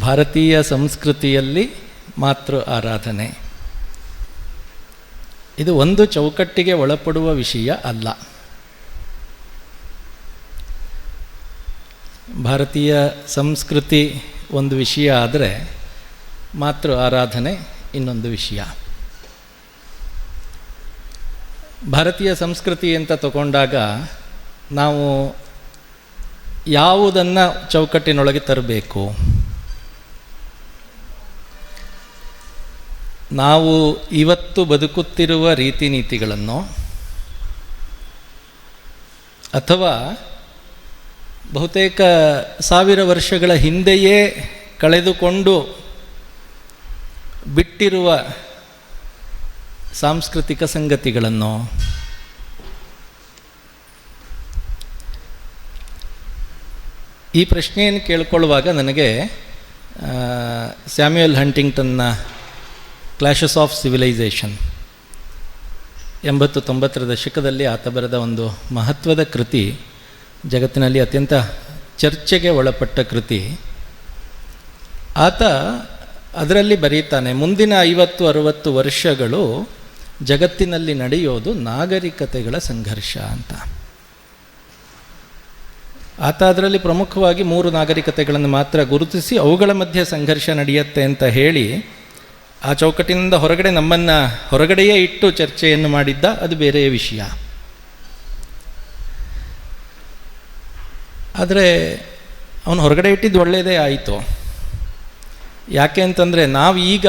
ಭಾರತೀಯ ಸಂಸ್ಕೃತಿಯಲ್ಲಿ ಮಾತೃ ಆರಾಧನೆ. ಇದು ಒಂದು ಚೌಕಟ್ಟಿಗೆ ಒಳಪಡುವ ವಿಷಯ ಅಲ್ಲ. ಭಾರತೀಯ ಸಂಸ್ಕೃತಿ ಒಂದು ವಿಷಯ ಆದರೆ ಮಾತೃ ಆರಾಧನೆ ಇನ್ನೊಂದು ವಿಷಯ. ಭಾರತೀಯ ಸಂಸ್ಕೃತಿ ಅಂತ ತಗೊಂಡಾಗ ನಾವು ಯಾವುದನ್ನು ಚೌಕಟ್ಟಿನೊಳಗೆ ತರಬೇಕು? ನಾವು ಇವತ್ತು ಬದುಕುತ್ತಿರುವ ರೀತಿ ನೀತಿಗಳನ್ನು ಅಥವಾ ಬಹುತೇಕ ಸಾವಿರ ವರ್ಷಗಳ ಹಿಂದೆಯೇ ಕಳೆದುಕೊಂಡು ಬಿಟ್ಟಿರುವ ಸಾಂಸ್ಕೃತಿಕ ಸಂಗತಿಗಳನ್ನು ಈ ಪ್ರಶ್ನೆಯನ್ನು ಕೇಳ್ಕೊಳ್ಳುವಾಗ ನನಗೆ ಸ್ಯಾಮ್ಯುಯಲ್ ಹಂಟಿಂಗ್ಟನ್ನ ಕ್ಲಾಶಸ್ ಆಫ್ ಸಿವಿಲೈಸೇಷನ್ ಎಂಬತ್ತು ತೊಂಬತ್ತರ ದಶಕದಲ್ಲಿ ಆತ ಬರೆದ ಒಂದು ಮಹತ್ವದ ಕೃತಿ, ಜಗತ್ತಿನಲ್ಲಿ ಅತ್ಯಂತ ಚರ್ಚೆಗೆ ಒಳಪಟ್ಟ ಕೃತಿ. ಆತ ಅದರಲ್ಲಿ ಬರೀತಾನೆ, ಮುಂದಿನ ಐವತ್ತು, ಅರುವತ್ತು ವರ್ಷಗಳು ಜಗತ್ತಿನಲ್ಲಿ ನಡೆಯೋದು ನಾಗರಿಕತೆಗಳ ಸಂಘರ್ಷ ಅಂತ. ಆತ ಅದರಲ್ಲಿ ಪ್ರಮುಖವಾಗಿ ಮೂರು ನಾಗರಿಕತೆಗಳನ್ನು ಮಾತ್ರ ಗುರುತಿಸಿ, ಅವುಗಳ ಮಧ್ಯೆ ಸಂಘರ್ಷ ನಡೆಯುತ್ತೆ ಅಂತ ಹೇಳಿ ಆ ಚೌಕಟ್ಟಿನಿಂದ ಹೊರಗಡೆ ನಮ್ಮನ್ನು ಹೊರಗಡೆಯೇ ಇಟ್ಟು ಚರ್ಚೆಯನ್ನು ಮಾಡಿದ್ದ ಅದು ಬೇರೆಯ ವಿಷಯ. ಆದರೆ ಅವನು ಹೊರಗಡೆ ಇಟ್ಟಿದ್ದು ಒಳ್ಳೆಯದೇ ಆಯಿತು. ಯಾಕೆ ಅಂತಂದರೆ ನಾವು ಈಗ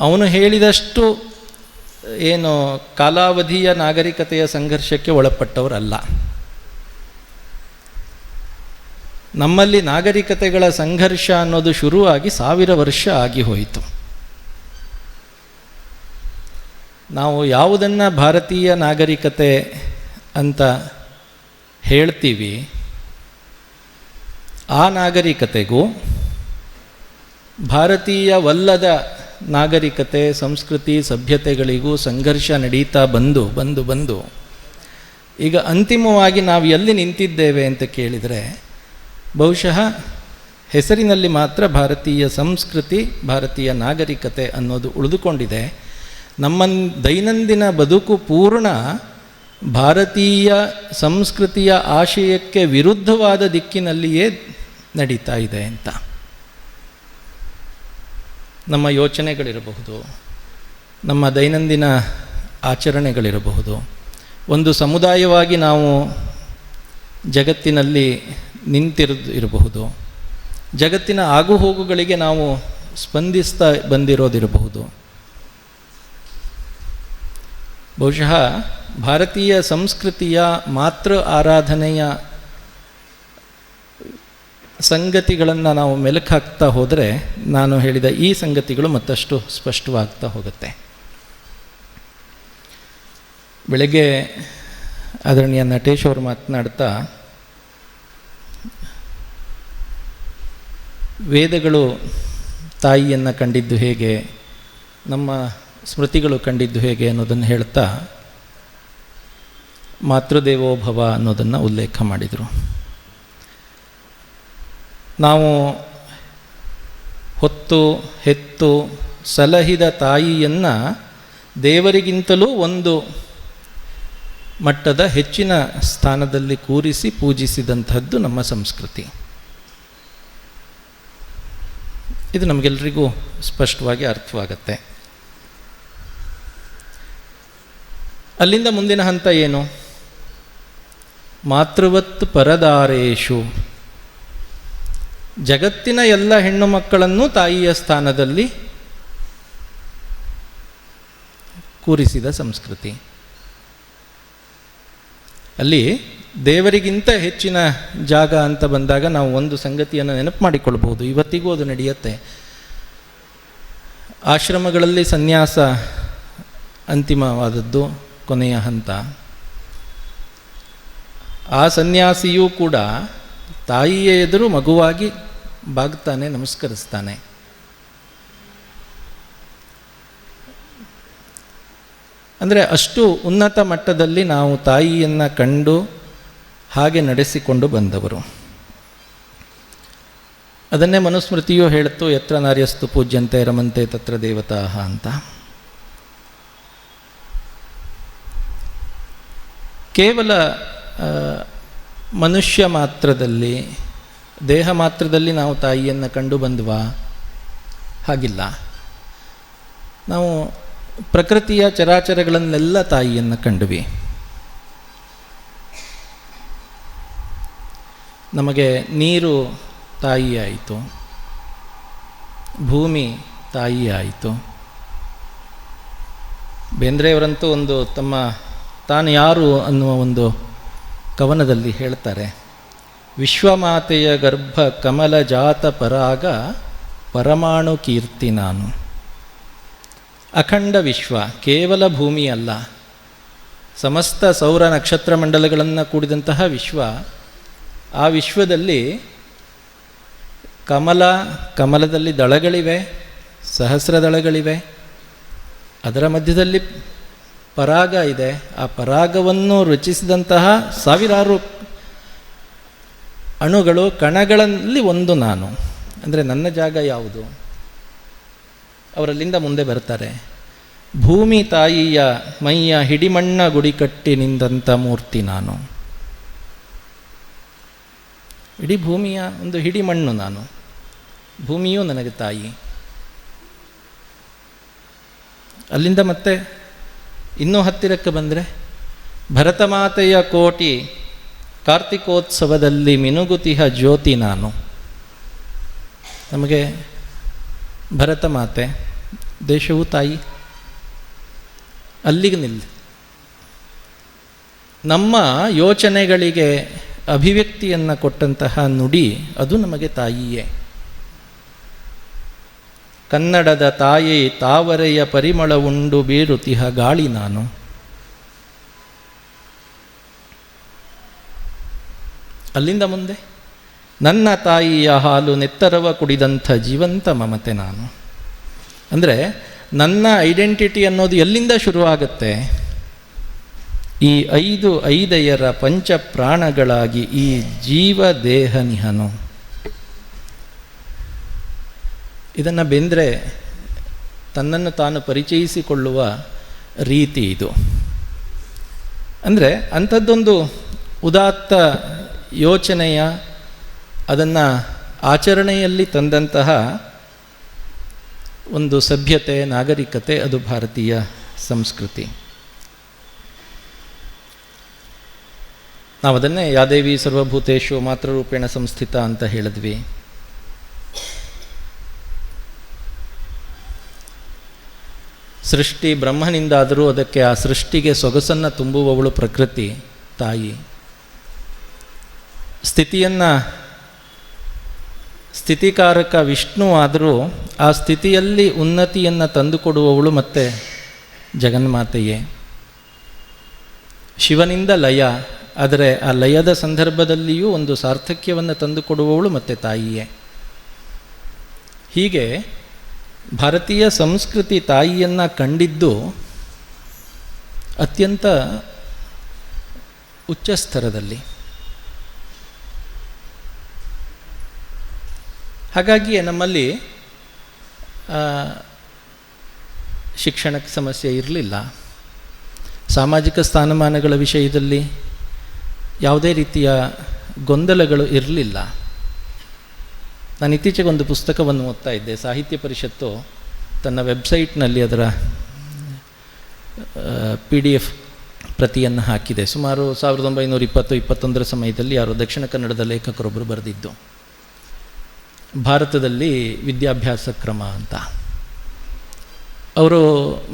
ಅವನು ಹೇಳಿದಷ್ಟು ಏನು ಕಾಲಾವಧಿಯ ನಾಗರಿಕತೆಯ ಸಂಘರ್ಷಕ್ಕೆ ಒಳಪಟ್ಟವರಲ್ಲ. ನಮ್ಮಲ್ಲಿ ನಾಗರಿಕತೆಗಳ ಸಂಘರ್ಷ ಅನ್ನೋದು ಶುರುವಾಗಿ ಸಾವಿರ ವರ್ಷ ಆಗಿ ಹೋಯಿತು. ನಾವು ಯಾವುದನ್ನು ಭಾರತೀಯ ನಾಗರಿಕತೆ ಅಂತ ಹೇಳ್ತೀವಿ, ಆ ನಾಗರಿಕತೆಗೂ ಭಾರತೀಯವಲ್ಲದ ನಾಗರಿಕತೆ, ಸಂಸ್ಕೃತಿ, ಸಭ್ಯತೆಗಳಿಗೂ ಸಂಘರ್ಷ ನಡೀತಾ ಬಂದು ಬಂದು ಬಂದು, ಈಗ ಅಂತಿಮವಾಗಿ ನಾವು ಎಲ್ಲಿ ನಿಂತಿದ್ದೇವೆ ಅಂತ ಕೇಳಿದರೆ ಬಹುಶಃ ಹೆಸರಿನಲ್ಲಿ ಮಾತ್ರ ಭಾರತೀಯ ಸಂಸ್ಕೃತಿ, ಭಾರತೀಯ ನಾಗರಿಕತೆ ಅನ್ನೋದು ಉಳಿದುಕೊಂಡಿದೆ. ನಮ್ಮ ದೈನಂದಿನ ಬದುಕು ಪೂರ್ಣ ಭಾರತೀಯ ಸಂಸ್ಕೃತಿಯ ಆಶಯಕ್ಕೆ ವಿರುದ್ಧವಾದ ದಿಕ್ಕಿನಲ್ಲಿಯೇ ನಡೀತಾ ಇದೆ ಅಂತ. ನಮ್ಮ ಯೋಚನೆಗಳಿರಬಹುದು, ನಮ್ಮ ದೈನಂದಿನ ಆಚರಣೆಗಳಿರಬಹುದು. ಒಂದು ಸಮುದಾಯವಾಗಿ ನಾವು ಜಗತ್ತಿನಲ್ಲಿ ನಿಂತಿರ ಇರಬಹುದು ಜಗತ್ತಿನ ಆಗುಹೋಗುಗಳಿಗೆ ನಾವು ಸ್ಪಂದಿಸ್ತಾ ಬಂದಿರೋದಿರಬಹುದು. ಬಹುಶಃ ಭಾರತೀಯ ಸಂಸ್ಕೃತಿಯ ಮಾತೃ ಆರಾಧನೆಯ ಸಂಗತಿಗಳನ್ನು ನಾವು ಮೆಲುಕು ಹಾಕ್ತಾ ಹೋದರೆ ನಾನು ಹೇಳಿದ ಈ ಸಂಗತಿಗಳು ಮತ್ತಷ್ಟು ಸ್ಪಷ್ಟವಾಗ್ತಾ ಹೋಗುತ್ತೆ. ಬೆಳಗ್ಗೆ ಆದರಣೀಯ ನಟೇಶ್ ಅವರು ಮಾತನಾಡ್ತಾ ವೇದಗಳು ತಾಯಿಯನ್ನು ಕಂಡಿದ್ದು ಹೇಗೆ, ನಮ್ಮ ಸ್ಮೃತಿಗಳು ಕಂಡಿದ್ದು ಹೇಗೆ ಅನ್ನೋದನ್ನು ಹೇಳ್ತಾ ಮಾತೃದೇವೋಭವ ಅನ್ನೋದನ್ನು ಉಲ್ಲೇಖ ಮಾಡಿದರು. ನಾವು ಹೊತ್ತು, ಹೆತ್ತು ಸಲಹಿದ ತಾಯಿಯನ್ನು ದೇವರಿಗಿಂತಲೂ ಒಂದು ಮಟ್ಟದ ಹೆಚ್ಚಿನ ಸ್ಥಾನದಲ್ಲಿ ಕೂರಿಸಿ ಪೂಜಿಸಿದಂಥದ್ದು ನಮ್ಮ ಸಂಸ್ಕೃತಿ. ಇದು ನಮಗೆಲ್ಲರಿಗೂ ಸ್ಪಷ್ಟವಾಗಿ ಅರ್ಥವಾಗತ್ತೆ. ಅಲ್ಲಿಂದ ಮುಂದಿನ ಹಂತ ಏನು? ಮಾತೃವತ್ ಪರದಾರೇಶು. ಜಗತ್ತಿನ ಎಲ್ಲ ಹೆಣ್ಣು ಮಕ್ಕಳನ್ನು ತಾಯಿಯ ಸ್ಥಾನದಲ್ಲಿ ಕೂರಿಸಿದ ಸಂಸ್ಕೃತಿ. ಅಲ್ಲಿ ದೇವರಿಗಿಂತ ಹೆಚ್ಚಿನ ಜಾಗ ಅಂತ ಬಂದಾಗ ನಾವು ಒಂದು ಸಂಗತಿಯನ್ನು ನೆನಪು ಮಾಡಿಕೊಳ್ಬೋದು ಇವತ್ತಿಗೂ ಅದು ನಡೆಯುತ್ತೆ. ಆಶ್ರಮಗಳಲ್ಲಿ ಸನ್ಯಾಸ ಅಂತಿಮವಾದದ್ದು ಕೊನೆಯ ಹಂತ. ಆ ಸನ್ಯಾಸಿಯೂ ಕೂಡ ತಾಯಿಯ ಎದುರು ಮಗುವಾಗಿ ಬಾಗ್ತಾನೆ, ನಮಸ್ಕರಿಸ್ತಾನೆ. ಅಂದರೆ ಅಷ್ಟು ಉನ್ನತ ಮಟ್ಟದಲ್ಲಿ ನಾವು ತಾಯಿಯನ್ನು ಕಂಡು ಹಾಗೆ ನಡೆಸಿಕೊಂಡು ಬಂದವರು. ಅದನ್ನೇ ಮನುಸ್ಮೃತಿಯು ಹೇಳ್ತು ಎತ್ರ ನಾರ್ಯಸ್ತು ಪೂಜ್ಯಂತೆ ರಮಂತೆ ತತ್ರ ದೇವತಾ ಅಂತ. ಕೇವಲ ಮನುಷ್ಯ ಮಾತ್ರದಲ್ಲಿ, ದೇಹ ಮಾತ್ರದಲ್ಲಿ ನಾವು ತಾಯಿಯನ್ನು ಕಂಡು ಬಂದ್ವಾ? ಹಾಗಿಲ್ಲ. ನಾವು ಪ್ರಕೃತಿಯ ಚರಾಚರಗಳನ್ನೆಲ್ಲ ತಾಯಿಯನ್ನು ಕಂಡುವಿ. ನಮಗೆ ನೀರು ತಾಯಿಯಾಯಿತು. ಭೂಮಿ ತಾಯಿಯಾಯಿತು. ಬೇಂದ್ರೆಯವರಂತೂ ಒಂದು ತಮ್ಮ ತಾನು ಯಾರು ಅನ್ನುವ ಒಂದು ಕವನದಲ್ಲಿ ಹೇಳ್ತಾರೆ, ವಿಶ್ವಮಾತೆಯ ಗರ್ಭ ಕಮಲ ಜಾತ ಪರಾಗ ಪರಮಾಣು ಕೀರ್ತಿ ನಾನು. ಅಖಂಡ ವಿಶ್ವ, ಕೇವಲ ಭೂಮಿ ಅಲ್ಲ ಸಮಸ್ತ ಸೌರ ನಕ್ಷತ್ರ ಮಂಡಲಗಳನ್ನು ಕೂಡಿದಂತಹ ವಿಶ್ವ ಆ ವಿಶ್ವದಲ್ಲಿ ಕಮಲ, ಕಮಲದಲ್ಲಿ ದಳಗಳಿವೆ, ಸಹಸ್ರ ದಳಗಳಿವೆ. ಅದರ ಮಧ್ಯದಲ್ಲಿ ಪರಾಗ ಇದೆ. ಆ ಪರಾಗವನ್ನು ರಚಿಸಿದಂತಹ ಸಾವಿರಾರು ಅಣುಗಳು, ಕಣಗಳಲ್ಲಿ ಒಂದು ನಾನು. ಅಂದರೆ ನನ್ನ ಜಾಗ ಯಾವುದು? ಅವರಲ್ಲಿಂದ ಮುಂದೆ ಬರ್ತಾರೆ. ಭೂಮಿ ತಾಯಿಯ ಮೈಯ ಹಿಡಿಮಣ್ಣ ಗುಡಿ ಮೂರ್ತಿ ನಾನು. ಇಡೀ ಭೂಮಿಯ ಒಂದು ಹಿಡಿ ಮಣ್ಣು ನಾನು. ಭೂಮಿಯೂ ನನಗೆ ತಾಯಿ. ಅಲ್ಲಿಂದ ಮತ್ತೆ ಇನ್ನೂ ಹತ್ತಿರಕ್ಕೆ ಬಂದರೆ ಭರತಮಾತೆಯ ಕೋಟಿ ಕಾರ್ತಿಕೋತ್ಸವದಲ್ಲಿ ಮಿನುಗುತಿಹ ಜ್ಯೋತಿ ನಾನು. ನಮಗೆ ಭರತ ಮಾತೆ ದೇಶವು ತಾಯಿ. ಅಲ್ಲಿಗೆ ನಿಲ್ಲ. ನಮ್ಮ ಯೋಚನೆಗಳಿಗೆ ಅಭಿವ್ಯಕ್ತಿಯನ್ನು ಕೊಟ್ಟಂತಹ ನುಡಿ ಅದು ನಮಗೆ ತಾಯಿಯೇ. ಕನ್ನಡದ ತಾಯಿ ತಾವರೆಯ ಪರಿಮಳ ಉಂಡು ಬೀರುತಿಹ ಗಾಳಿ ನಾನು. ಅಲ್ಲಿಂದ ಮುಂದೆ ನನ್ನ ತಾಯಿಯ ಹಾಲು ನೆತ್ತರವ ಕುಡಿದಂಥ ಜೀವಂತ ಮಮತೆ ನಾನು. ಅಂದರೆ ನನ್ನ ಐಡೆಂಟಿಟಿ ಅನ್ನೋದು ಎಲ್ಲಿಂದ ಶುರುವಾಗುತ್ತೆ? ಈ ಐದು ಐದೆಯರ ಪಂಚ ಪ್ರಾಣಗಳಾಗಿ ಈ ಜೀವ ದೇಹ ನಿಹನು ಇದನ್ನು ಬೆಂದರೆ ತನ್ನನ್ನು ತಾನು ಪರಿಚಯಿಸಿಕೊಳ್ಳುವ ರೀತಿ ಇದು. ಅಂದರೆ ಅಂಥದ್ದೊಂದು ಉದಾತ್ತ ಯೋಚನೆಯ ಅದನ್ನು ಆಚರಣೆಯಲ್ಲಿ ತಂದಂತಹ ಒಂದು ಸಭ್ಯತೆ, ನಾಗರಿಕತೆ ಅದು ಭಾರತೀಯ ಸಂಸ್ಕೃತಿ. ನಾವು ಅದನ್ನೇ ಯಾದೇವಿ ಸರ್ವಭೂತೇಶು ಮಾತೃರೂಪೇಣ ಸಂಸ್ಥಿತ ಅಂತ ಹೇಳಿದ್ವಿ. ಸೃಷ್ಟಿ ಬ್ರಹ್ಮನಿಂದಾದರೂ ಅದಕ್ಕೆ ಆ ಸೃಷ್ಟಿಗೆ ಸೊಗಸನ್ನು ತುಂಬುವವಳು ಪ್ರಕೃತಿ, ತಾಯಿ. ಸ್ಥಿತಿಯನ್ನು ಸ್ಥಿತಿಕಾರಕ ವಿಷ್ಣು ಆದರೂ ಆ ಸ್ಥಿತಿಯಲ್ಲಿ ಉನ್ನತಿಯನ್ನು ತಂದುಕೊಡುವವಳು ಮತ್ತೆ ಜಗನ್ಮಾತೆಯೇ. ಶಿವನಿಂದ ಲಯ ಆದರೆ ಆ ಲಯದ ಸಂದರ್ಭದಲ್ಲಿಯೂ ಒಂದು ಸಾರ್ಥಕ್ಯವನ್ನು ತಂದುಕೊಡುವವಳು ಮತ್ತೆ ತಾಯಿಯೇ. ಹೀಗೆ ಭಾರತೀಯ ಸಂಸ್ಕೃತಿ ತಾಯಿಯನ್ನು ಕಂಡಿದ್ದು ಅತ್ಯಂತ ಉಚ್ಚ ಸ್ತರದಲ್ಲಿ ಹಾಗಾಗಿಯೇ ನಮ್ಮಲ್ಲಿ ಶಿಕ್ಷಣಕ್ಕೆ ಸಮಸ್ಯೆ ಇರಲಿಲ್ಲ. ಸಾಮಾಜಿಕ ಸ್ಥಾನಮಾನಗಳ ವಿಷಯದಲ್ಲಿ ಯಾವುದೇ ರೀತಿಯ ಗೊಂದಲಗಳು ಇರಲಿಲ್ಲ. ನಾನು ಇತ್ತೀಚೆಗೆ ಒಂದು ಪುಸ್ತಕವನ್ನು ಓದ್ತಾ ಇದ್ದೆ. ಸಾಹಿತ್ಯ ಪರಿಷತ್ತು ತನ್ನ ವೆಬ್ಸೈಟ್ನಲ್ಲಿ ಅದರ ಪಿ ಡಿ ಎಫ್ ಪ್ರತಿಯನ್ನು ಹಾಕಿದೆ. ಸುಮಾರು ಸಾವಿರದ ಒಂಬೈನೂರ ಇಪ್ಪತ್ತು, ಇಪ್ಪತ್ತೊಂದರ ಸಮಯದಲ್ಲಿ ಯಾರು ದಕ್ಷಿಣ ಕನ್ನಡದ ಲೇಖಕರೊಬ್ಬರು ಬರೆದಿದ್ದು, ಭಾರತದಲ್ಲಿ ವಿದ್ಯಾಭ್ಯಾಸ ಕ್ರಮ ಅಂತ. ಅವರು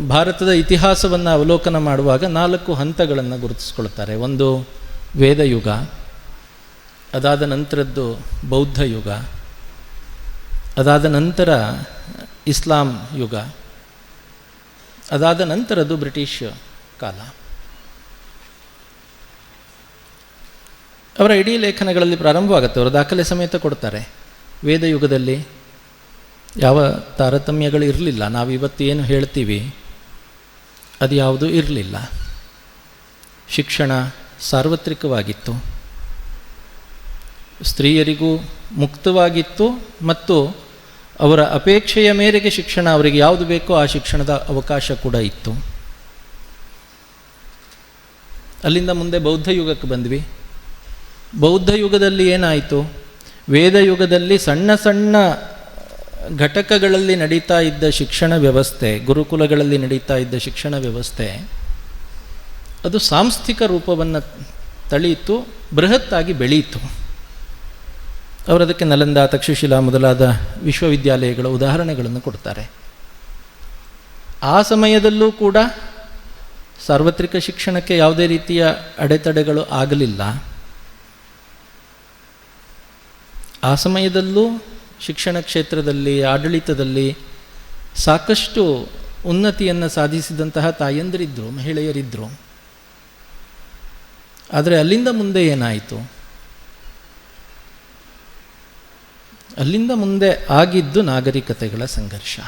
ಭಾರತದ ಇತಿಹಾಸವನ್ನು ಅವಲೋಕನ ಮಾಡುವಾಗ ನಾಲ್ಕು ಹಂತಗಳನ್ನು ಗುರುತಿಸ್ಕೊಳ್ತಾರೆ. ಒಂದು ವೇದಯುಗ, ಅದಾದ ನಂತರದ್ದು ಬೌದ್ಧ ಯುಗ ಅದಾದ ನಂತರ ಇಸ್ಲಾಂ ಯುಗ, ಅದಾದ ನಂತರದ್ದು ಬ್ರಿಟಿಷ್ ಕಾಲ. ಅವರ ಇಡೀ ಲೇಖನಗಳಲ್ಲಿ ಪ್ರಾರಂಭವಾಗುತ್ತೆ, ಅವರು ದಾಖಲೆ ಸಮೇತ ಕೊಡ್ತಾರೆ. ವೇದಯುಗದಲ್ಲಿ ಯಾವ ತಾರತಮ್ಯಗಳು ಇರಲಿಲ್ಲ, ನಾವು ಇವತ್ತು ಏನು ಹೇಳ್ತೀವಿ, ಅದು ಯಾವುದೂ ಇರಲಿಲ್ಲ. ಶಿಕ್ಷಣ ಸಾರ್ವತ್ರಿಕವಾಗಿತ್ತು. ಸ್ತ್ರೀಯರಿಗೂ ಮುಕ್ತವಾಗಿತ್ತು ಮತ್ತು ಅವರ ಅಪೇಕ್ಷೆಯ ಮೇರೆಗೆ ಶಿಕ್ಷಣ, ಅವರಿಗೆ ಯಾವುದು ಬೇಕೋ ಆ ಶಿಕ್ಷಣದ ಅವಕಾಶ ಕೂಡ ಇತ್ತು. ಅಲ್ಲಿಂದ ಮುಂದೆ ಬೌದ್ಧ ಯುಗಕ್ಕೆ ಬಂದ್ವಿ. ಬೌದ್ಧ ಯುಗದಲ್ಲಿ ಏನಾಯಿತು? ವೇದ ಯುಗದಲ್ಲಿ ಸಣ್ಣ ಸಣ್ಣ ಘಟಕಗಳಲ್ಲಿ ನಡೀತಾ ಇದ್ದ ಶಿಕ್ಷಣ ವ್ಯವಸ್ಥೆ, ಗುರುಕುಲಗಳಲ್ಲಿ ನಡೀತಾ ಇದ್ದ ಶಿಕ್ಷಣ ವ್ಯವಸ್ಥೆ ಅದು ಸಾಂಸ್ಥಿಕ ರೂಪವನ್ನು ತಳಿಯಿತು, ಬೃಹತ್ತಾಗಿ ಬೆಳೆಯಿತು. ಅವರು ಅದಕ್ಕೆ ನಲಂದ, ತಕ್ಷಶಿಲಾ ಮೊದಲಾದ ವಿಶ್ವವಿದ್ಯಾಲಯಗಳ ಉದಾಹರಣೆಗಳನ್ನು ಕೊಡ್ತಾರೆ. ಆ ಸಮಯದಲ್ಲೂ ಕೂಡ ಸಾರ್ವತ್ರಿಕ ಶಿಕ್ಷಣಕ್ಕೆ ಯಾವುದೇ ರೀತಿಯ ಅಡೆತಡೆಗಳು ಆಗಲಿಲ್ಲ. ಆ ಸಮಯದಲ್ಲೂ ಶಿಕ್ಷಣ ಕ್ಷೇತ್ರದಲ್ಲಿ, ಆಡಳಿತದಲ್ಲಿ ಸಾಕಷ್ಟು ಉನ್ನತಿಯನ್ನು ಸಾಧಿಸಿದಂತಹ ತಾಯಂದಿರಿದ್ದರು ಮಹಿಳೆಯರಿದ್ದರು ಆದರೆ ಅಲ್ಲಿಂದ ಮುಂದೆ ಏನಾಯಿತು? ಅಲ್ಲಿಂದ ಮುಂದೆ ಆಗಿದ್ದು ನಾಗರಿಕತೆಗಳ ಸಂಘರ್ಷ.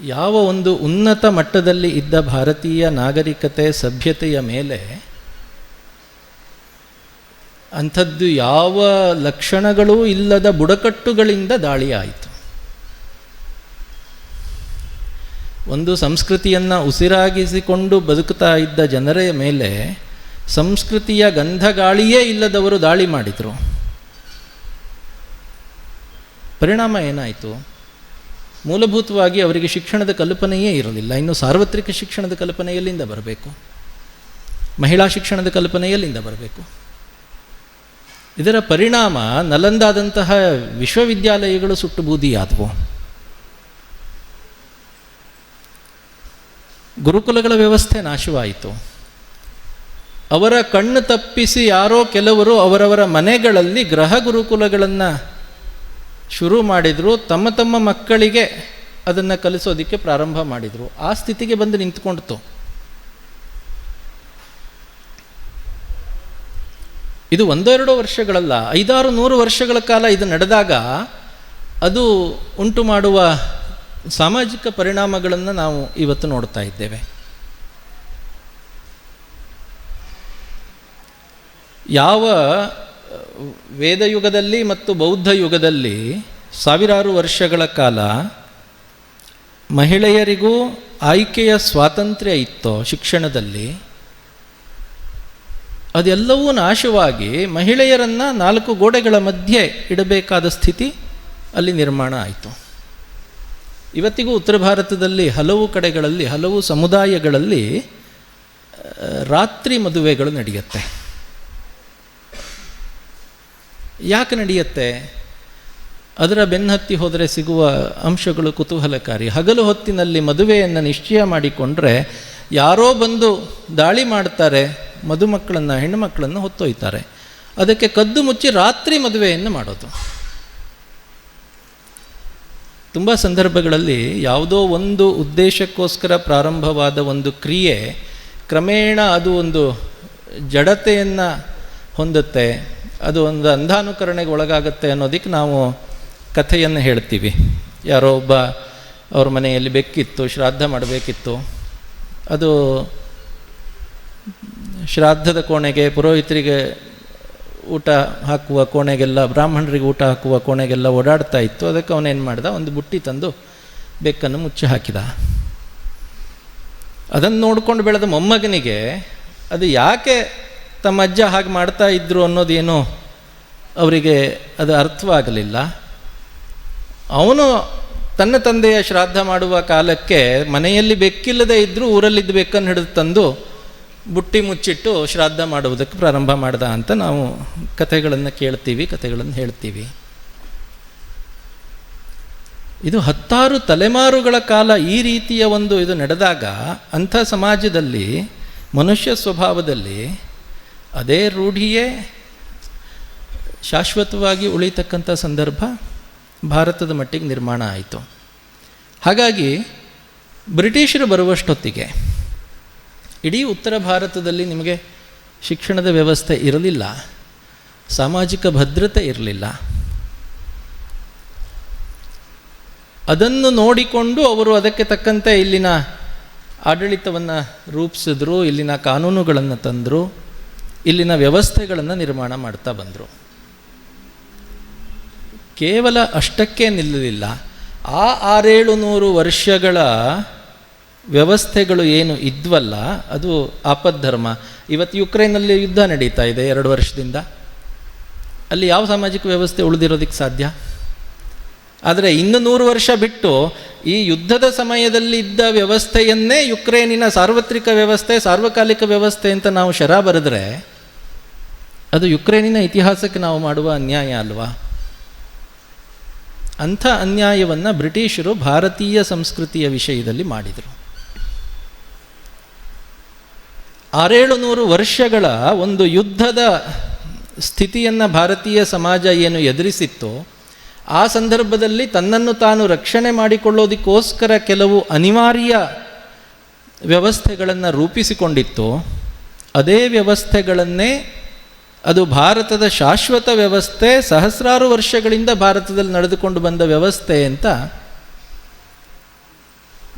ಯಾವ ಒಂದು ಉನ್ನತ ಮಟ್ಟದಲ್ಲಿ ಇದ್ದ ಭಾರತೀಯ ನಾಗರಿಕತೆ ಸಭ್ಯತೆಯ ಮೇಲೆ ಅಂಥದ್ದು ಯಾವ ಲಕ್ಷಣಗಳೂ ಇಲ್ಲದ ಬುಡಕಟ್ಟುಗಳಿಂದ ದಾಳಿ ಆಯಿತು. ಒಂದು ಸಂಸ್ಕೃತಿಯನ್ನು ಉಸಿರಾಗಿಸಿಕೊಂಡು ಬದುಕ್ತಾ ಇದ್ದ ಜನರ ಮೇಲೆ ಸಂಸ್ಕೃತಿಯ ಗಂಧಗಾಳಿಯೇ ಇಲ್ಲದವರು ದಾಳಿ ಮಾಡಿದರು. ಪರಿಣಾಮ ಏನಾಯಿತು? ಮೂಲಭೂತವಾಗಿ ಅವರಿಗೆ ಶಿಕ್ಷಣದ ಕಲ್ಪನೆಯೇ ಇರಲಿಲ್ಲ. ಇನ್ನು ಸಾರ್ವತ್ರಿಕ ಶಿಕ್ಷಣದ ಕಲ್ಪನೆ ಎಲ್ಲಿಂದ ಬರಬೇಕು? ಮಹಿಳಾ ಶಿಕ್ಷಣದ ಕಲ್ಪನೆ ಎಲ್ಲಿಂದ ಬರಬೇಕು? ಇದರ ಪರಿಣಾಮ ನಲಂದಾದಂತಹ ವಿಶ್ವವಿದ್ಯಾಲಯಗಳು ಸುಟ್ಟು ಬೂದಿಯಾದವು ಗುರುಕುಲಗಳ ವ್ಯವಸ್ಥೆ ನಾಶವಾಯಿತು. ಅವರ ಕಣ್ಣು ತಪ್ಪಿಸಿ ಯಾರೋ ಕೆಲವರು ಅವರವರ ಮನೆಗಳಲ್ಲಿ ಗ್ರಹ ಗುರುಕುಲಗಳನ್ನು ಶುರು ಮಾಡಿದರು, ತಮ್ಮ ತಮ್ಮ ಮಕ್ಕಳಿಗೆ ಅದನ್ನು ಕಲಿಸೋದಕ್ಕೆ ಪ್ರಾರಂಭ ಮಾಡಿದರು. ಆ ಸ್ಥಿತಿಗೆ ಬಂದು ನಿಂತ್ಕೊಂಡಿತು. ಇದು ಒಂದೆರಡು ವರ್ಷಗಳಲ್ಲ, ಐದಾರು ನೂರು ವರ್ಷಗಳ ಕಾಲ ಇದು ನಡೆದಾಗ ಅದು ಉಂಟು ಮಾಡುವ ಸಾಮಾಜಿಕ ಪರಿಣಾಮಗಳನ್ನು ನಾವು ಇವತ್ತು ನೋಡ್ತಾ ಇದ್ದೇವೆ. ಯಾವ ವೇದಯುಗದಲ್ಲಿ ಮತ್ತು ಬೌದ್ಧ ಯುಗದಲ್ಲಿ ಸಾವಿರಾರು ವರ್ಷಗಳ ಕಾಲ ಮಹಿಳೆಯರಿಗೂ ಆಯ್ಕೆಯ ಸ್ವಾತಂತ್ರ್ಯ ಇತ್ತೋ ಶಿಕ್ಷಣದಲ್ಲಿ, ಅದೆಲ್ಲವೂ ನಾಶವಾಗಿ ಮಹಿಳೆಯರನ್ನು ನಾಲ್ಕು ಗೋಡೆಗಳ ಮಧ್ಯೆ ಇಡಬೇಕಾದ ಸ್ಥಿತಿ ಅಲ್ಲಿ ನಿರ್ಮಾಣ ಆಯಿತು. ಇವತ್ತಿಗೂ ಉತ್ತರ ಭಾರತದಲ್ಲಿ ಹಲವು ಕಡೆಗಳಲ್ಲಿ, ಹಲವು ಸಮುದಾಯಗಳಲ್ಲಿ ರಾತ್ರಿ ಮದುವೆಗಳು ನಡೆಯುತ್ತೆ. ಯಾಕೆ ನಡೆಯುತ್ತೆ? ಅದರ ಬೆನ್ನತ್ತಿ ಹೋದರೆ ಸಿಗುವ ಅಂಶಗಳು ಕುತೂಹಲಕಾರಿ. ಹಗಲು ಹೊತ್ತಿನಲ್ಲಿ ಮದುವೆಯನ್ನು ನಿಶ್ಚಯ ಮಾಡಿಕೊಂಡ್ರೆ ಯಾರೋ ಬಂದು ದಾಳಿ ಮಾಡ್ತಾರೆ, ಮದುಮಕ್ಕಳನ್ನು, ಹೆಣ್ಣುಮಕ್ಕಳನ್ನು ಹೊತ್ತೊಯ್ತಾರೆ. ಅದಕ್ಕೆ ಕದ್ದು ಮುಚ್ಚಿ ರಾತ್ರಿ ಮದುವೆಯನ್ನು ಮಾಡೋದು. ತುಂಬ ಸಂದರ್ಭಗಳಲ್ಲಿ ಯಾವುದೋ ಒಂದು ಉದ್ದೇಶಕ್ಕೋಸ್ಕರ ಪ್ರಾರಂಭವಾದ ಒಂದು ಕ್ರಿಯೆ ಕ್ರಮೇಣ ಅದು ಒಂದು ಜಡತೆಯನ್ನು ಹೊಂದುತ್ತೆ, ಅದು ಒಂದು ಅಂಧಾನುಕರಣೆಗೆ ಒಳಗಾಗುತ್ತೆ ಅನ್ನೋದಕ್ಕೆ ನಾವು ಕಥೆಯನ್ನು ಹೇಳ್ತೀವಿ. ಯಾರೋ ಒಬ್ಬ ಅವ್ರ ಮನೆಯಲ್ಲಿ ಬೆಕ್ಕಿತ್ತು, ಶ್ರಾದ್ದ ಮಾಡಬೇಕಿತ್ತು. ಅದು ಶ್ರಾದ್ದದ ಕೋಣೆಗೆ ಪುರೋಹಿತರಿಗೆ ಊಟ ಹಾಕುವ ಕೋಣೆಗೆಲ್ಲ, ಬ್ರಾಹ್ಮಣರಿಗೆ ಊಟ ಹಾಕುವ ಕೋಣೆಗೆಲ್ಲ ಓಡಾಡ್ತಾ ಇತ್ತು. ಅದಕ್ಕೆ ಅವನೇನು ಮಾಡ್ದ? ಒಂದು ಬುಟ್ಟಿ ತಂದು ಬೆಕ್ಕನ್ನು ಮುಚ್ಚಿ ಹಾಕಿದ. ಅದನ್ನು ನೋಡ್ಕೊಂಡು ಬೆಳೆದ ಮೊಮ್ಮಗನಿಗೆ, ಅದು ಯಾಕೆ ತಮ್ಮ ಅಜ್ಜ ಹಾಗೆ ಮಾಡ್ತಾ ಇದ್ರು ಅನ್ನೋದೇನು ಅವರಿಗೆ ಅದು ಅರ್ಥವಾಗಲಿಲ್ಲ. ಅವನು ತನ್ನ ತಂದೆಯ ಶ್ರಾದ್ದ ಮಾಡುವ ಕಾಲಕ್ಕೆ ಮನೆಯಲ್ಲಿ ಬೆಕ್ಕಿಲ್ಲದೆ ಇದ್ದರೂ ಊರಲ್ಲಿದ್ದ ಬೆಕ್ಕನ್ನು ಹಿಡಿದು ತಂದು ಬುಟ್ಟಿ ಮುಚ್ಚಿಟ್ಟು ಶ್ರಾದ್ದ ಮಾಡುವುದಕ್ಕೆ ಪ್ರಾರಂಭ ಮಾಡ್ದ ಅಂತ ನಾವು ಕಥೆಗಳನ್ನು ಕೇಳ್ತೀವಿ, ಕಥೆಗಳನ್ನು ಹೇಳ್ತೀವಿ. ಇದು ಹತ್ತಾರು ತಲೆಮಾರುಗಳ ಕಾಲ ಈ ರೀತಿಯ ಒಂದು ಇದು ನಡೆದಾಗ ಅಂಥ ಸಮಾಜದಲ್ಲಿ, ಮನುಷ್ಯ ಸ್ವಭಾವದಲ್ಲಿ ಅದೇ ರೂಢಿಯೇ ಶಾಶ್ವತವಾಗಿ ಉಳಿತಕ್ಕಂಥ ಸಂದರ್ಭ ಭಾರತದ ಮಟ್ಟಿಗೆ ನಿರ್ಮಾಣ ಆಯಿತು. ಹಾಗಾಗಿ ಬ್ರಿಟಿಷರು ಬರುವಷ್ಟೊತ್ತಿಗೆ ಇಡೀ ಉತ್ತರ ಭಾರತದಲ್ಲಿ ನಿಮಗೆ ಶಿಕ್ಷಣದ ವ್ಯವಸ್ಥೆ ಇರಲಿಲ್ಲ, ಸಾಮಾಜಿಕ ಭದ್ರತೆ ಇರಲಿಲ್ಲ. ಅದನ್ನು ನೋಡಿಕೊಂಡು ಅವರು ಅದಕ್ಕೆ ತಕ್ಕಂತೆ ಇಲ್ಲಿನ ಆಡಳಿತವನ್ನು ರೂಪಿಸಿದ್ರು, ಇಲ್ಲಿನ ಕಾನೂನುಗಳನ್ನು ತಂದರು, ಇಲ್ಲಿನ ವ್ಯವಸ್ಥೆಗಳನ್ನು ನಿರ್ಮಾಣ ಮಾಡ್ತಾ ಬಂದರು. ಕೇವಲ ಅಷ್ಟಕ್ಕೆ ನಿಲ್ಲಲಿಲ್ಲ. ಆ ಆರೇಳು ನೂರು ವರ್ಷಗಳ ವ್ಯವಸ್ಥೆಗಳು ಏನು ಇದ್ವಲ್ಲ, ಅದು ಆಪದ್ಧರ್ಮ. ಇವತ್ತು ಯುಕ್ರೇನಲ್ಲಿ ಯುದ್ಧ ನಡೀತಾ ಇದೆ ಎರಡು ವರ್ಷದಿಂದ. ಅಲ್ಲಿ ಯಾವ ಸಾಮಾಜಿಕ ವ್ಯವಸ್ಥೆ ಉಳಿದಿರೋದಕ್ಕೆ ಸಾಧ್ಯ? ಆದರೆ ಇನ್ನು ನೂರು ವರ್ಷ ಬಿಟ್ಟು ಈ ಯುದ್ಧದ ಸಮಯದಲ್ಲಿ ಇದ್ದ ವ್ಯವಸ್ಥೆಯನ್ನೇ ಯುಕ್ರೇನಿನ ಸಾರ್ವತ್ರಿಕ ವ್ಯವಸ್ಥೆ, ಸಾರ್ವಕಾಲಿಕ ವ್ಯವಸ್ಥೆ ಅಂತ ನಾವು ಶರ ಬರೆದ್ರೆ ಅದು ಯುಕ್ರೇನಿನ ಇತಿಹಾಸಕ್ಕೆ ನಾವು ಮಾಡುವ ಅನ್ಯಾಯ ಅಲ್ವಾ? ಅಂಥ ಅನ್ಯಾಯವನ್ನು ಬ್ರಿಟಿಷರು ಭಾರತೀಯ ಸಂಸ್ಕೃತಿಯ ವಿಷಯದಲ್ಲಿ ಮಾಡಿದರು. ಆರೇಳು ನೂರು ವರ್ಷಗಳ ಒಂದು ಯುದ್ಧದ ಸ್ಥಿತಿಯನ್ನು ಭಾರತೀಯ ಸಮಾಜ ಏನು ಎದುರಿಸಿತ್ತು, ಆ ಸಂದರ್ಭದಲ್ಲಿ ತನ್ನನ್ನು ತಾನು ರಕ್ಷಣೆ ಮಾಡಿಕೊಳ್ಳೋದಕ್ಕೋಸ್ಕರ ಕೆಲವು ಅನಿವಾರ್ಯ ವ್ಯವಸ್ಥೆಗಳನ್ನು ರೂಪಿಸಿಕೊಂಡಿತ್ತು, ಅದೇ ವ್ಯವಸ್ಥೆಗಳನ್ನೇ ಅದು ಭಾರತದ ಶಾಶ್ವತ ವ್ಯವಸ್ಥೆ, ಸಹಸ್ರಾರು ವರ್ಷಗಳಿಂದ ಭಾರತದಲ್ಲಿ ನಡೆದುಕೊಂಡು ಬಂದ ವ್ಯವಸ್ಥೆ ಅಂತ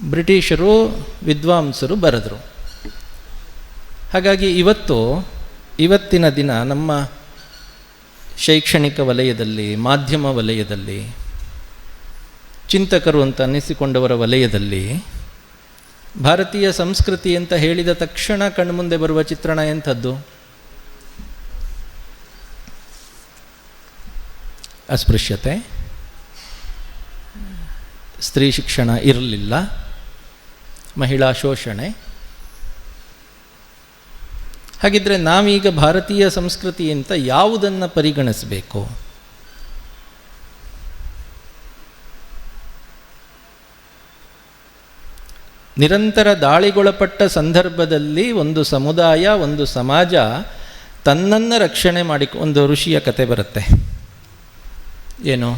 ಬ್ರಿಟಿಷರು, ವಿದ್ವಾಂಸರು ಬರೆದರು. ಹಾಗಾಗಿ ಇವತ್ತು, ಇವತ್ತಿನ ದಿನ ನಮ್ಮ ಶೈಕ್ಷಣಿಕ ವಲಯದಲ್ಲಿ, ಮಾಧ್ಯಮ ವಲಯದಲ್ಲಿ, ಚಿಂತಕರು ಅಂತ ಅನ್ನಿಸಿಕೊಂಡವರ ವಲಯದಲ್ಲಿ, ಭಾರತೀಯ ಸಂಸ್ಕೃತಿ ಅಂತ ಹೇಳಿದ ತಕ್ಷಣ ಕಣ್ಮುಂದೆ ಬರುವ ಚಿತ್ರಣ ಎಂಥದ್ದು? ಅಸ್ಪೃಶ್ಯತೆ? ಸ್ತ್ರೀ ಶಿಕ್ಷಣ ಇರಲಿಲ್ಲ. ಮಹಿಳಾ ಶೋಷಣೆ? ಹಾಗಿದ್ರೆ ನಾವೀಗ ಭಾರತೀಯ ಸಂಸ್ಕೃತಿ ಅಂತ ಯಾವುದನ್ನು ಪರಿಗಣಿಸಬೇಕು? ನಿರಂತರ ದಾಳಿಗೊಳಪಟ್ಟ ಸಂದರ್ಭದಲ್ಲಿ ಒಂದು ಸಮುದಾಯ, ಒಂದು ಸಮಾಜ ತನ್ನನ್ನು ರಕ್ಷಣೆ ಮಾಡಿ ಒಂದು ಋಷಿಯ ಕತೆ ಬರುತ್ತೆ. ಏನು?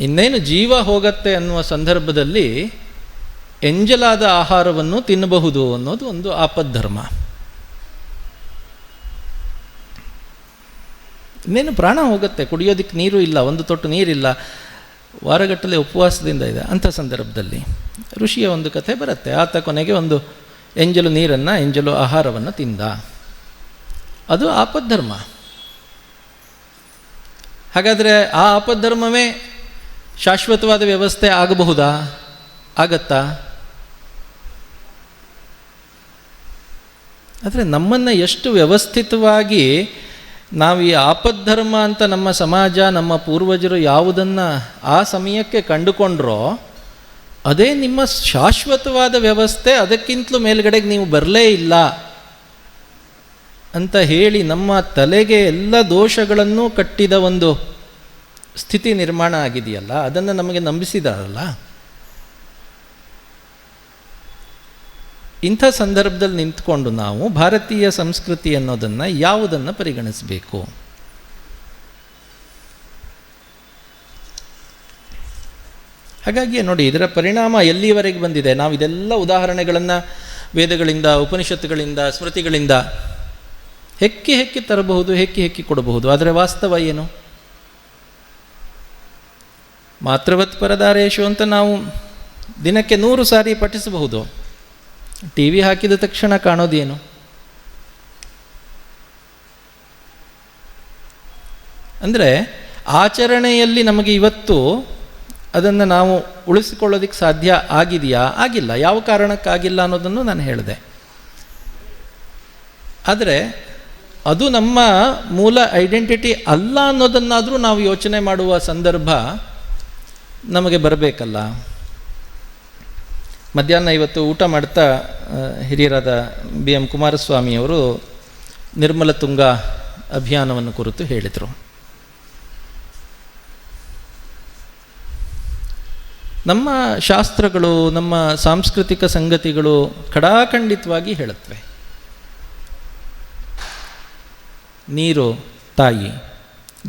ಇನ್ನೇನು ಜೀವ ಹೋಗತ್ತೆ ಅನ್ನುವ ಸಂದರ್ಭದಲ್ಲಿ ಎಂಜಲಾದ ಆಹಾರವನ್ನು ತಿನ್ನಬಹುದು ಅನ್ನೋದು ಒಂದು ಆಪದ್ಧರ್ಮ. ಇನ್ನೇನು ಪ್ರಾಣ ಹೋಗುತ್ತೆ? ಕುಡಿಯೋದಕ್ಕೆ ನೀರು ಇಲ್ಲ, ಒಂದು ತೊಟ್ಟು ನೀರಿಲ್ಲ, ವಾರಗಟ್ಟಲೆ ಉಪವಾಸದಿಂದ ಇದೆ. ಅಂಥ ಸಂದರ್ಭದಲ್ಲಿ ಋಷಿಯ ಒಂದು ಕಥೆ ಬರುತ್ತೆ. ಆತ ಕೊನೆಗೆ ಒಂದು ಎಂಜಲು ನೀರನ್ನು, ಎಂಜಲು ಆಹಾರವನ್ನು ತಿಂದ. ಅದು ಆಪದ್ಧರ್ಮ. ಹಾಗಾದರೆ ಆ ಆಪದ್ಧರ್ಮವೇ ಶಾಶ್ವತವಾದ ವ್ಯವಸ್ಥೆ ಆಗಬಹುದಾ? ಆಗತ್ತಾ? ಆದರೆ ನಮ್ಮನ್ನು ಎಷ್ಟು ವ್ಯವಸ್ಥಿತವಾಗಿ ನಾವು ಈ ಆಪದ್ಧರ್ಮ ಅಂತ ನಮ್ಮ ಸಮಾಜ, ನಮ್ಮ ಪೂರ್ವಜರು ಯಾವುದನ್ನು ಆ ಸಮಯಕ್ಕೆ ಕಂಡುಕೊಂಡ್ರೋ, ಅದೇ ನಿಮ್ಮ ಶಾಶ್ವತವಾದ ವ್ಯವಸ್ಥೆ, ಅದಕ್ಕಿಂತಲೂ ಮೇಲ್ಗಡೆಗೆ ನೀವು ಬರಲೇ ಇಲ್ಲ ಅಂತ ಹೇಳಿ ನಮ್ಮ ತಲೆಗೆ ಎಲ್ಲ ದೋಷಗಳನ್ನು ಕಟ್ಟಿದ ಒಂದು ಸ್ಥಿತಿ ನಿರ್ಮಾಣ ಆಗಿದೆಯಲ್ಲ, ಅದನ್ನು ನಮಗೆ ನಂಬಿಸಿದಾರಲ್ಲ? ಇಂಥ ಸಂದರ್ಭದಲ್ಲಿ ನಿಂತ್ಕೊಂಡು ನಾವು ಭಾರತೀಯ ಸಂಸ್ಕೃತಿ ಅನ್ನೋದನ್ನು ಯಾವುದನ್ನು ಪರಿಗಣಿಸಬೇಕು? ಹಾಗಾಗಿ ನೋಡಿ, ಇದರ ಪರಿಣಾಮ ಎಲ್ಲಿವರೆಗೆ ಬಂದಿದೆ? ನಾವು ಇದೆಲ್ಲ ಉದಾಹರಣೆಗಳನ್ನು ವೇದಗಳಿಂದ, ಉಪನಿಷತ್ತುಗಳಿಂದ, ಸ್ಮೃತಿಗಳಿಂದ ಹೆಕ್ಕಿ ಹೆಕ್ಕಿ ತರಬಹುದು, ಹೆಕ್ಕಿ ಹೆಕ್ಕಿ ಕೊಡಬಹುದು. ಆದರೆ ವಾಸ್ತವ ಏನು? ಮಾತೃವತ್ ಪರದಾರೇಶು ಅಂತ ನಾವು ದಿನಕ್ಕೆ ನೂರು ಸಾರಿ ಪಠಿಸಬಹುದು. ಟಿ ವಿ ಹಾಕಿದ ತಕ್ಷಣ ಕಾಣೋದೇನು? ಅಂದರೆ ಆಚರಣೆಯಲ್ಲಿ ನಮಗೆ ಇವತ್ತು ಅದನ್ನು ನಾವು ಉಳಿಸಿಕೊಳ್ಳೋದಕ್ಕೆ ಸಾಧ್ಯ ಆಗಿದೆಯಾ? ಆಗಿಲ್ಲ. ಯಾವ ಕಾರಣಕ್ಕಾಗಿಲ್ಲ ಅನ್ನೋದನ್ನು ನಾನು ಹೇಳಿದೆ. ಆದರೆ ಅದು ನಮ್ಮ ಮೂಲ ಐಡೆಂಟಿಟಿ ಅಲ್ಲ ಅನ್ನೋದನ್ನಾದರೂ ನಾವು ಯೋಚನೆ ಮಾಡುವ ಸಂದರ್ಭ ನಮಗೆ ಬರಬೇಕಲ್ಲ. ಮಧ್ಯಾಹ್ನ ಇವತ್ತು ಊಟ ಮಾಡ್ತಾ ಹಿರಿಯರಾದ ಬಿ ಎಂ ಕುಮಾರಸ್ವಾಮಿಯವರು ನಿರ್ಮಲ ತುಂಗ ಅಭಿಯಾನವನ್ನು ಕುರಿತು ಹೇಳಿದರು. ನಮ್ಮ ಶಾಸ್ತ್ರಗಳು, ನಮ್ಮ ಸಾಂಸ್ಕೃತಿಕ ಸಂಗತಿಗಳು ಖಡಾಖಂಡಿತವಾಗಿ ಹೇಳುತ್ತವೆ. ನೀರು, ತಾಯಿ,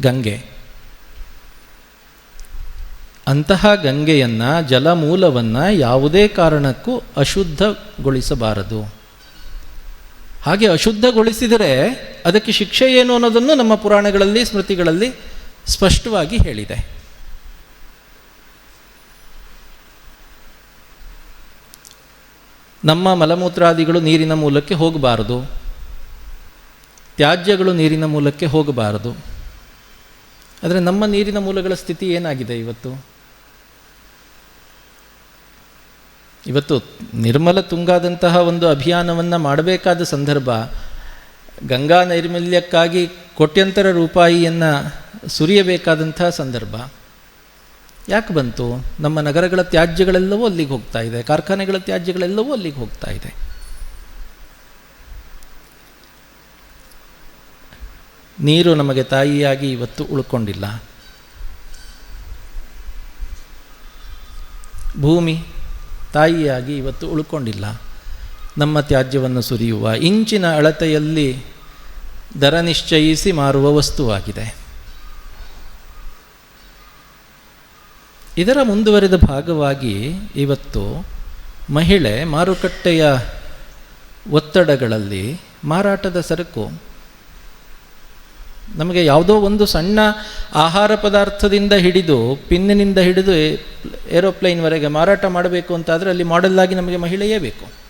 ಗಂಗೆ ಅಂತಹ ಗಂಗೆಯನ್ನು, ಜಲಮೂಲವನ್ನು ಯಾವುದೇ ಕಾರಣಕ್ಕೂ ಅಶುದ್ಧಗೊಳಿಸಬಾರದು. ಹಾಗೆ ಅಶುದ್ಧಗೊಳಿಸಿದರೆ ಅದಕ್ಕೆ ಶಿಕ್ಷೆ ಏನು ಅನ್ನೋದನ್ನು ನಮ್ಮ ಪುರಾಣಗಳಲ್ಲಿ, ಸ್ಮೃತಿಗಳಲ್ಲಿ ಸ್ಪಷ್ಟವಾಗಿ ಹೇಳಿದೆ. ನಮ್ಮ ಮಲಮೂತ್ರಾದಿಗಳು ನೀರಿನ ಮೂಲಕ್ಕೆ ಹೋಗಬಾರದು. ತ್ಯಾಜ್ಯಗಳು ನೀರಿನ ಮೂಲಕ್ಕೆ ಹೋಗಬಾರದು. ಆದರೆ ನಮ್ಮ ನೀರಿನ ಮೂಲಗಳ ಸ್ಥಿತಿ ಏನಾಗಿದೆ ಇವತ್ತು? ಇವತ್ತು ನಿರ್ಮಲ ತುಂಗಾದಂತಹ ಒಂದು ಅಭಿಯಾನವನ್ನು ಮಾಡಬೇಕಾದ ಸಂದರ್ಭ, ಗಂಗಾ ನೈರ್ಮಲ್ಯಕ್ಕಾಗಿ ಕೋಟ್ಯಂತರ ರೂಪಾಯಿಯನ್ನು ಸುರಿಯಬೇಕಾದಂತಹ ಸಂದರ್ಭ. ಯಾಕೆ ಬಂತು? ನಮ್ಮ ನಗರಗಳ ತ್ಯಾಜ್ಯಗಳೆಲ್ಲವೂ ಅಲ್ಲಿಗೆ ಹೋಗ್ತಾ ಇದೆ, ಕಾರ್ಖಾನೆಗಳ ತ್ಯಾಜ್ಯಗಳೆಲ್ಲವೂ ಅಲ್ಲಿಗೆ ಹೋಗ್ತಾ ಇದೆ. ನೀರು ನಮಗೆ ತಾಯಿಯಾಗಿ ಇವತ್ತು ಉಳ್ಕೊಂಡಿಲ್ಲ. ಭೂಮಿ ತಾಯಿಯಾಗಿ ಇವತ್ತು ಉಳ್ಕೊಂಡಿಲ್ಲ. ನಮ್ಮ ತ್ಯಾಜ್ಯವನ್ನು ಸುರಿಯುವ ಇಂಚಿನ ಅಳತೆಯಲ್ಲಿ ದರ ನಿಶ್ಚಯಿಸಿ ಮಾರುವ ವಸ್ತುವಾಗಿದೆ. ಇದರ ಮುಂದುವರೆದ ಭಾಗವಾಗಿ ಇವತ್ತು ಮಹಿಳೆ ಮಾರುಕಟ್ಟೆಯ ಒತ್ತಡಗಳಲ್ಲಿ ಮಾರಾಟದ ಸರಕು ನಮಗೆ ಯಾವುದೋ ಒಂದು ಸಣ್ಣ ಆಹಾರ ಪದಾರ್ಥದಿಂದ ಹಿಡಿದು, ಪಿನ್ನಿನಿಂದ ಹಿಡಿದು ಏರೋಪ್ಲೇನ್ವರೆಗೆ ಮಾರಾಟ ಮಾಡಬೇಕು ಅಂತಾದರೆ ಅಲ್ಲಿ ಮಾಡೆಲ್ ಆಗಿ ನಮಗೆ ಮಹಿಳೆಯೇ ಬೇಕು.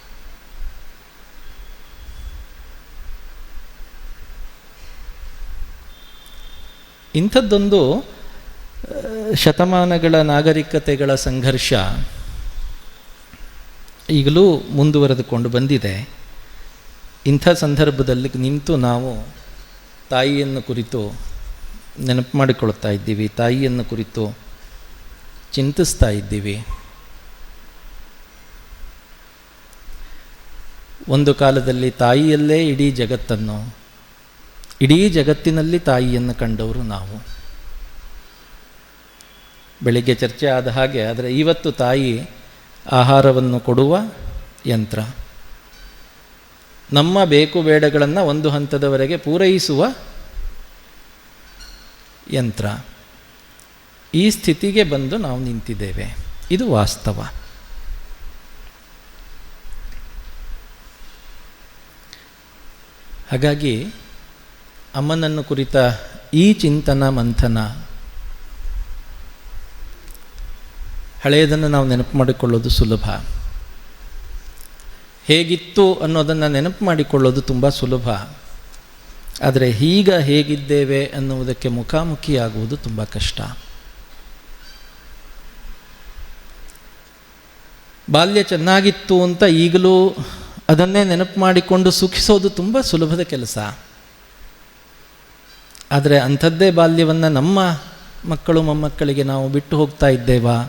ಇಂಥದ್ದೊಂದು ಶತಮಾನಗಳ ನಾಗರಿಕತೆಗಳ ಸಂಘರ್ಷ ಈಗಲೂ ಮುಂದುವರೆದುಕೊಂಡು ಬಂದಿದೆ. ಇಂಥ ಸಂದರ್ಭದಲ್ಲಿ ನಿಂತು ನಾವು ತಾಯಿಯನ್ನು ಕುರಿತು ನೆನಪು ಮಾಡಿಕೊಳ್ತಾ ಇದ್ದೀವಿ. ತಾಯಿಯನ್ನು ಕುರಿತು ಚಿಂತಿಸ್ತಾ ಇದ್ದೀವಿ. ಒಂದು ಕಾಲದಲ್ಲಿ ತಾಯಿಯಲ್ಲೇ ಇಡೀ ಜಗತ್ತನ್ನು, ಇಡೀ ಜಗತ್ತಿನಲ್ಲಿ ತಾಯಿಯನ್ನು ಕಂಡವರು ನಾವು. ಬೆಳಿಗ್ಗೆ ಚರ್ಚೆ ಆದ ಹಾಗೆ, ಆದರೆ ಇವತ್ತು ತಾಯಿ ಆಹಾರವನ್ನು ಕೊಡುವ ಯಂತ್ರ. ನಮ್ಮ ಬೇಕು ಬೇಡಗಳನ್ನು ಒಂದು ಹಂತದವರೆಗೆ ಪೂರೈಸುವ ಯಂತ್ರ. ಈ ಸ್ಥಿತಿಗೆ ಬಂದು ನಾವು ನಿಂತಿದ್ದೇವೆ. ಇದು ವಾಸ್ತವ. ಹಾಗಾಗಿ ಅಮ್ಮನನ್ನು ಕುರಿತ ಈ ಚಿಂತನ ಮಂಥನ ಹಳೆಯದನ್ನು ನಾವು ನೆನಪು ಮಾಡಿಕೊಳ್ಳೋದು ಸುಲಭ. ಹೇಗಿತ್ತು ಅನ್ನೋದನ್ನು ನೆನಪು ಮಾಡಿಕೊಳ್ಳೋದು ತುಂಬ ಸುಲಭ. ಆದರೆ ಈಗ ಹೇಗಿದ್ದೇವೆ ಅನ್ನುವುದಕ್ಕೆ ಮುಖಾಮುಖಿಯಾಗುವುದು ತುಂಬ ಕಷ್ಟ. ಬಾಲ್ಯ ಚೆನ್ನಾಗಿತ್ತು ಅಂತ ಈಗಲೂ ಅದನ್ನೇ ನೆನಪು ಮಾಡಿಕೊಂಡು ಸುಖಿಸೋದು ತುಂಬ ಸುಲಭದ ಕೆಲಸ. ಆದರೆ ಅಂಥದ್ದೇ ಬಾಲ್ಯವನ್ನು ನಮ್ಮ ಮಕ್ಕಳು ಮೊಮ್ಮಕ್ಕಳಿಗೆ ನಾವು ಬಿಟ್ಟು ಹೋಗ್ತಾ ಇದ್ದೇವಾ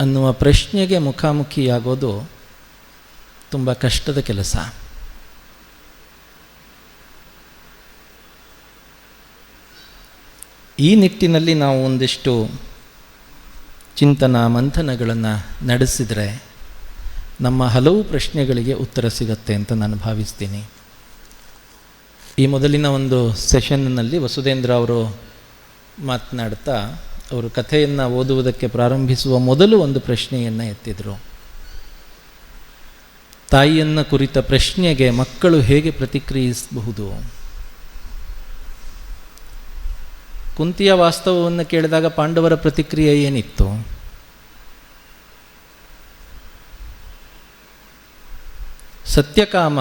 ಅನ್ನುವ ಪ್ರಶ್ನೆಗೆ ಮುಖಾಮುಖಿಯಾಗೋದು ತುಂಬ ಕಷ್ಟದ ಕೆಲಸ. ಈ ನಿಟ್ಟಿನಲ್ಲಿ ನಾವು ಒಂದಿಷ್ಟು ಚಿಂತನ ಮಂಥನಗಳನ್ನು ನಡೆಸಿದರೆ ನಮ್ಮ ಹಲವು ಪ್ರಶ್ನೆಗಳಿಗೆ ಉತ್ತರ ಸಿಗತ್ತೆ ಅಂತ ನಾನು ಭಾವಿಸ್ತೀನಿ. ಈ ಮೊದಲಿನ ಒಂದು ಸೆಷನ್ನಲ್ಲಿ ವಸುಧೇಂದ್ರ ಅವರು ಮಾತನಾಡ್ತಾ, ಅವರು ಕಥೆಯನ್ನು ಓದುವುದಕ್ಕೆ ಪ್ರಾರಂಭಿಸುವ ಮೊದಲು ಒಂದು ಪ್ರಶ್ನೆಯನ್ನು ಎತ್ತಿದರು. ತಾಯಿಯನ್ನು ಕುರಿತ ಪ್ರಶ್ನೆಗೆ ಮಕ್ಕಳು ಹೇಗೆ ಪ್ರತಿಕ್ರಿಯಿಸಬಹುದು? ಕುಂತಿಯ ವಾಸ್ತವವನ್ನು ಕೇಳಿದಾಗ ಪಾಂಡವರ ಪ್ರತಿಕ್ರಿಯೆ ಏನಿತ್ತು? ಸತ್ಯಕಾಮ,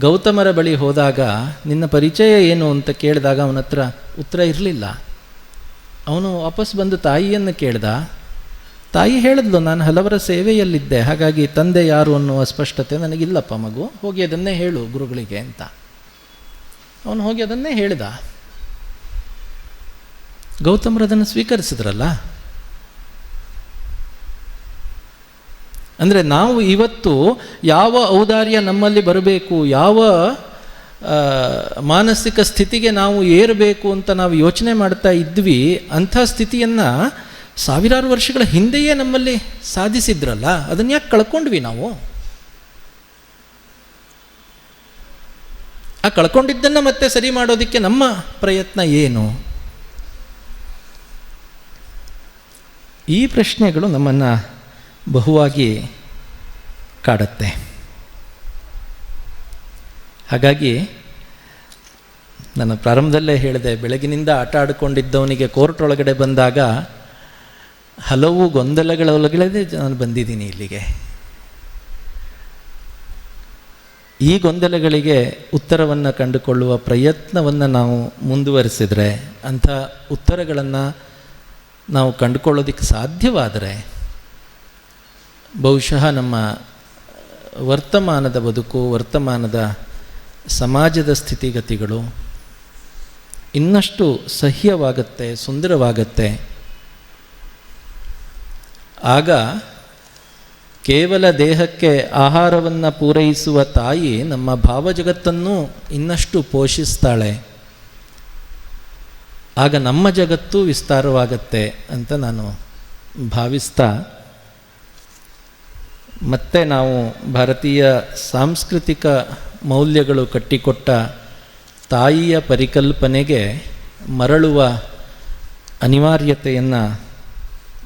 ಗೌತಮರ ಬಳಿ ಹೋದಾಗ ನಿನ್ನ ಪರಿಚಯ ಏನು ಅಂತ ಕೇಳಿದಾಗ ಅವನ ಹತ್ರ ಉತ್ತರ ಇರಲಿಲ್ಲ. ಅವನು ವಾಪಸ್ ಬಂದು ತಾಯಿಯನ್ನು ಕೇಳ್ದ. ತಾಯಿ ಹೇಳಿದ್ಲು, ನಾನು ಹಲವರ ಸೇವೆಯಲ್ಲಿದ್ದೆ, ಹಾಗಾಗಿ ತಂದೆ ಯಾರು ಅನ್ನುವ ಸ್ಪಷ್ಟತೆ ನನಗಿಲ್ಲಪ್ಪ ಮಗು, ಹೋಗಿ ಅದನ್ನೇ ಹೇಳು ಗುರುಗಳಿಗೆ ಅಂತ. ಅವನು ಹೋಗಿ ಅದನ್ನೇ ಹೇಳಿದ. ಗೌತಮರು ಅದನ್ನು ಸ್ವೀಕರಿಸಿದ್ರಲ್ಲ? ಅಂದರೆ ನಾವು ಇವತ್ತು ಯಾವ ಔದಾರ್ಯ ನಮ್ಮಲ್ಲಿ ಬರಬೇಕು, ಯಾವ ಮಾನಸಿಕ ಸ್ಥಿತಿಗೆ ನಾವು ಏರಬೇಕು ಅಂತ ನಾವು ಯೋಚನೆ ಮಾಡ್ತಾ ಇದ್ವಿ, ಅಂಥ ಸ್ಥಿತಿಯನ್ನು ಸಾವಿರಾರು ವರ್ಷಗಳ ಹಿಂದೆಯೇ ನಮ್ಮಲ್ಲಿ ಸಾಧಿಸಿದ್ರಲ್ಲ, ಅದನ್ನು ಯಾಕೆ ಕಳ್ಕೊಂಡ್ವಿ ನಾವು? ಆ ಕಳ್ಕೊಂಡಿದ್ದನ್ನು ಮತ್ತೆ ಸರಿ ಮಾಡೋದಕ್ಕೆ ನಮ್ಮ ಪ್ರಯತ್ನ ಏನು? ಈ ಪ್ರಶ್ನೆಗಳು ನಮ್ಮನ್ನು ಬಹುವಾಗಿ ಕಾಡುತ್ತೆ. ಹಾಗಾಗಿ ನನ್ನ ಪ್ರಾರಂಭದಲ್ಲೇ ಹೇಳಿದೆ, ಬೆಳಗಿನಿಂದ ಆಟ ಆಡಿಕೊಂಡಿದ್ದವನಿಗೆ ಕೋರ್ಟ್ ಒಳಗಡೆ ಬಂದಾಗ ಹಲವು ಗೊಂದಲಗಳ ನಾನು ಬಂದಿದ್ದೀನಿ ಇಲ್ಲಿಗೆ. ಈ ಗೊಂದಲಗಳಿಗೆ ಉತ್ತರವನ್ನು ಕಂಡುಕೊಳ್ಳುವ ಪ್ರಯತ್ನವನ್ನು ನಾವು ಮುಂದುವರಿಸಿದರೆ, ಅಂಥ ಉತ್ತರಗಳನ್ನು ನಾವು ಕಂಡುಕೊಳ್ಳೋದಕ್ಕೆ ಸಾಧ್ಯವಾದರೆ, ಬಹುಶಃ ನಮ್ಮ ವರ್ತಮಾನದ ಬದುಕು, ವರ್ತಮಾನದ ಸಮಾಜದ ಸ್ಥಿತಿಗತಿಗಳು ಇನ್ನಷ್ಟು ಸಹ್ಯವಾಗತ್ತೆ, ಸುಂದರವಾಗತ್ತೆ. ಆಗ ಕೇವಲ ದೇಹಕ್ಕೆ ಆಹಾರವನ್ನು ಪೂರೈಸುವ ತಾಯಿ ನಮ್ಮ ಭಾವಜಗತ್ತನ್ನು ಇನ್ನಷ್ಟು ಪೋಷಿಸ್ತಾಳೆ. ಆಗ ನಮ್ಮ ಜಗತ್ತು ವಿಸ್ತಾರವಾಗತ್ತೆ ಅಂತ ನಾನು ಭಾವಿಸ್ತಾ, ಮತ್ತೆ ನಾವು ಭಾರತೀಯ ಸಾಂಸ್ಕೃತಿಕ ಮೌಲ್ಯಗಳು ಕಟ್ಟಿಕೊಟ್ಟ ತಾಯಿಯ ಪರಿಕಲ್ಪನೆಗೆ ಮರಳುವ ಅನಿವಾರ್ಯತೆಯನ್ನು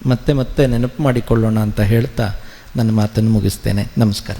ಮತ್ತೆ ಮತ್ತೆ ನೆನಪು ಮಾಡಿಕೊಳ್ಳೋಣ ಅಂತ ಹೇಳ್ತಾ ನನ್ನ ಮಾತನ್ನು ಮುಗಿಸ್ತೇನೆ. ನಮಸ್ಕಾರ.